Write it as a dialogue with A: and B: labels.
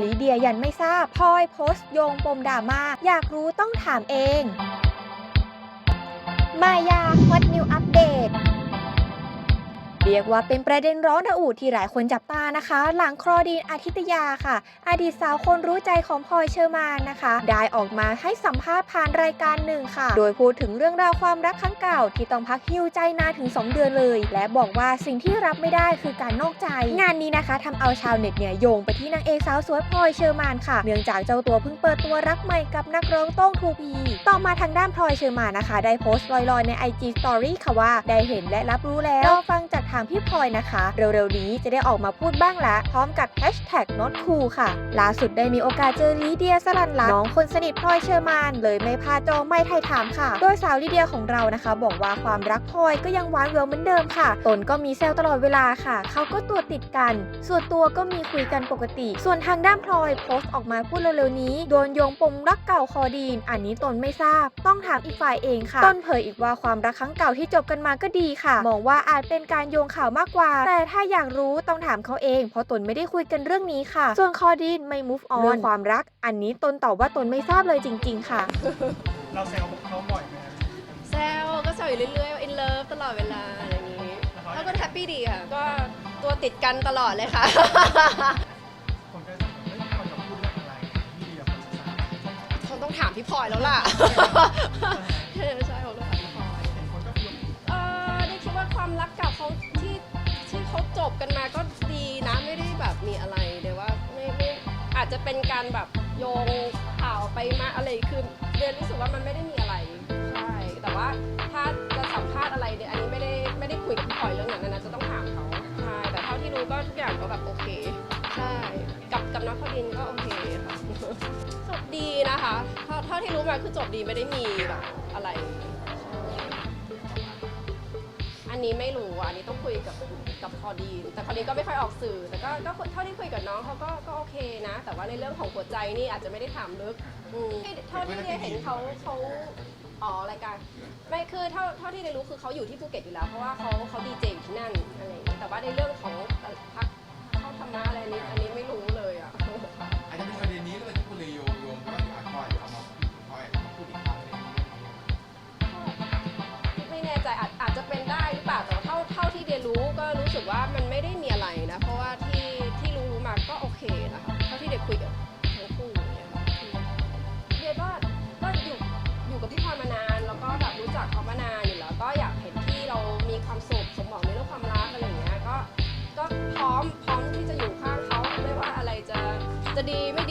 A: ลีเดียยันไม่ทราบพลอยโพสต์โยงปมดราม่าอยากรู้ต้องถามเอง มายาฮอตนิวอัปเดต เรียกว่าเป็นประเด็นร้อนระอุที่หลายคนจับตานะคะ หลังคลอดีนอาทิตยาค่ะ อดีตสาวคนรู้ใจของพลอยเชอร์มานนะคะ ได้ออกมาให้สัมภาษณ์ผ่านรายการหนึ่งค่ะ โดยพูดถึงเรื่องราวความรักครั้งเก่า ที่ต้องพักหิ้วใจนานถึง 2 เดือนเลย และบอกว่าสิ่งที่รับไม่ได้คือการนอกใจ งานนี้นะคะทำเอาชาวเน็ตเนี่ยโยงไปที่นางเอกสาวสวยพลอยเชอร์มานค่ะ เนื่องจากเจ้าตัวเพิ่งเปิดตัวรักใหม่กับนักร้องโต้งทูพี ต่อมาทางด้านพลอยเชอร์มานนะคะ ได้โพสต์ลอยๆใน IG Story ค่ะว่าได้เห็นและรับรู้แล้วฟังจากทางพี่พลอยนะคะ เร็วๆนี้จะได้ออกมาพูดบ้างละพร้อมกับ Hashtag not cool ค่ะล่าสุดได้มีโอกาสเจอลีเดียสลันลักน้องคนสนิทพลอยเชอร์มานเลยไม่พาจอไม่ไทยถามค่ะ โดยสาวลีเดียของเรานะคะ บอกว่าความรักพลอยก็ยังหวานแหววเหมือนเดิมค่ะ ตนก็มีแซวตลอดเวลาค่ะ เขาก็ตัวติดกัน ส่วนตัวก็มีคุยกันปกติ ส่วนทางด้านพลอยโพสต์ออกมาพูดเร็วๆนี้โดนโยงปมรักเก่าคอดีน อันนี้ตนไม่ทราบ ต้องถามอีกฝ่ายเองค่ะ ต้นเผยอีกว่าความรักครั้งเก่าที่จบกันมาก็ดีค่ะ มองว่าอาจเป็นการโยงข่าวมากกว่า แต่ถ้าอยากรู้ต้องถามเขาเอง เพราะตนไม่ได้คุยกันเรื่องนี้ค่ะ ส่วนคอดีนไม่ move on เรื่องความรัก อันนี้ตนตอบว่าตนไม่ทราบเลยจริง ๆ ค่ะ
B: เราแซวเขาบ่อยไหมครับ
C: แซวก็แซวอยู่เรื่อยๆ in love ตลอดเวลาอะไรอย่างนี้
B: แล้วเขา
C: แล้วก็แฮปปี้ดีค่ะ ก็ตัวติดกันตลอดเลยค่ะ
B: คนก็จะแบบเฮ้ยเขาจะพูดเรื่องอะไรพี่เดียคนจะทราบ
C: คงต้องถามพี่พลอยแล้วล่ะ อาจจะเป็นการแบบโยงข่าวไปมาอะไรคือเรียนรู้สึกว่ามันไม่ได้มีอะไรใช่แต่ว่าถ้าจะสัมภาษณ์อะไรเนี่ยอันนี้ไม่ได้ไม่ได้คุยกับพี่พลอยเรื่องนั้นนะจะต้องถามเขาใช่แต่เท่าที่รู้ก็ทุกอย่างก็แบบโอเค ใช่กับกับน้องพดินก็โอเคค่ะจบดีนะคะเท่าเท่าที่รู้มาคือจบดีไม่ได้มีแบบอะไร นี้ไม่รู้อะอันนี้ต้องคุยกับกับคอดีนแต่คอดีนก็ไม่ค่อยออกสื่อ แต่ก็ก็เท่าที่คุยกับน้องเขาก็ก็โอเคนะ แต่ว่าในเรื่องของหัวใจนี่อาจจะไม่ได้ถามลึกอืมเท่าที่ได้เห็นเขาเขาอ๋อรายการไม่คือเท่าเท่าที่ได้รู้คือเขาอยู่ที่ภูเก็ตอยู่แล้ว เพราะว่าเขาเขาดีเจอยู่ที่นั่นอะไรอย่างงี้แต่ว่าในเรื่องของพัก ก็